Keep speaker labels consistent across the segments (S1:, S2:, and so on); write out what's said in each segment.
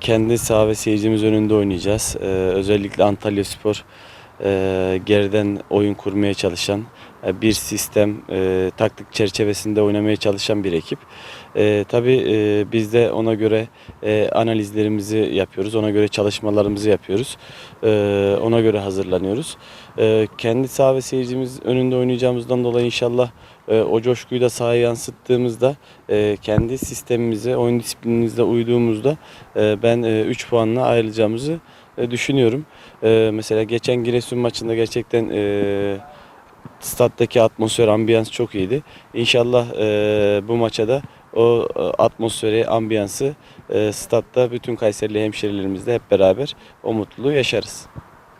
S1: kendi saha ve seyircimiz önünde oynayacağız. Ee, özellikle Antalya Spor e, geriden oyun kurmaya çalışan, e, bir sistem, e, taktik çerçevesinde oynamaya çalışan bir ekip. E, tabii e, biz de ona göre e, analizlerimizi yapıyoruz, ona göre çalışmalarımızı yapıyoruz, E, ona göre hazırlanıyoruz. E, kendi saha ve seyircimiz önünde oynayacağımızdan dolayı inşallah e, o coşkuyu da sahaya yansıttığımızda, e, kendi sistemimize, oyun disiplinimizle uyduğumuzda e, ben 3 puanla ayrılacağımızı e, düşünüyorum. E, mesela geçen Giresun maçında gerçekten e, stattaki atmosfer, ambiyans çok iyiydi. İnşallah e, bu maça da o e, atmosferi, ambiyansı e, statta bütün Kayserili hemşerilerimizle hep beraber o mutluluğu yaşarız.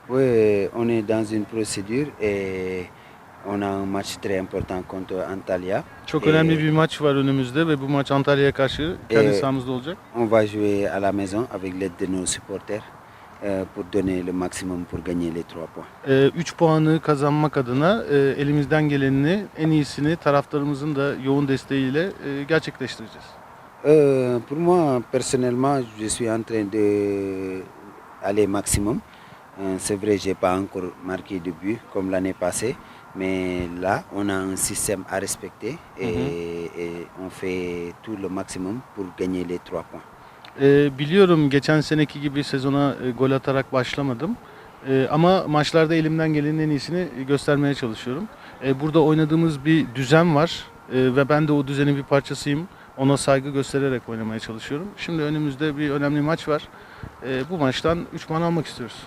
S2: Oui, on est dans une procédure et on a un match très important contre Antalya.
S3: Çok önemli bir maç var önümüzde ve bu maç Antalya'ya karşı kendi sahamızda olacak.
S2: On va jouer à la maison avec l'aide de nos supporters euh, pour donner le maximum pour gagner les trois points.
S3: 3 puanı kazanmak adına e, elimizden gelenini, en iyisini taraftarımızın da yoğun desteğiyle e, gerçekleştireceğiz.
S2: Euh, pour moi, personnellement, je suis en train de aller maximum. Euh, C'est vrai, j'ai pas encore marqué de but comme l'année passée, mais là, on a un système à respecter et, et on fait tout le maximum pour gagner les trois points.
S3: E, biliyorum geçen seneki gibi sezona e, gol atarak başlamadım. E, ama maçlarda elimden gelenin en iyisini göstermeye çalışıyorum. E, burada oynadığımız bir düzen var e, ve ben de o düzenin bir parçasıyım. Ona saygı göstererek oynamaya çalışıyorum. Şimdi önümüzde bir önemli maç var. E, bu maçtan 3 puan almak istiyoruz.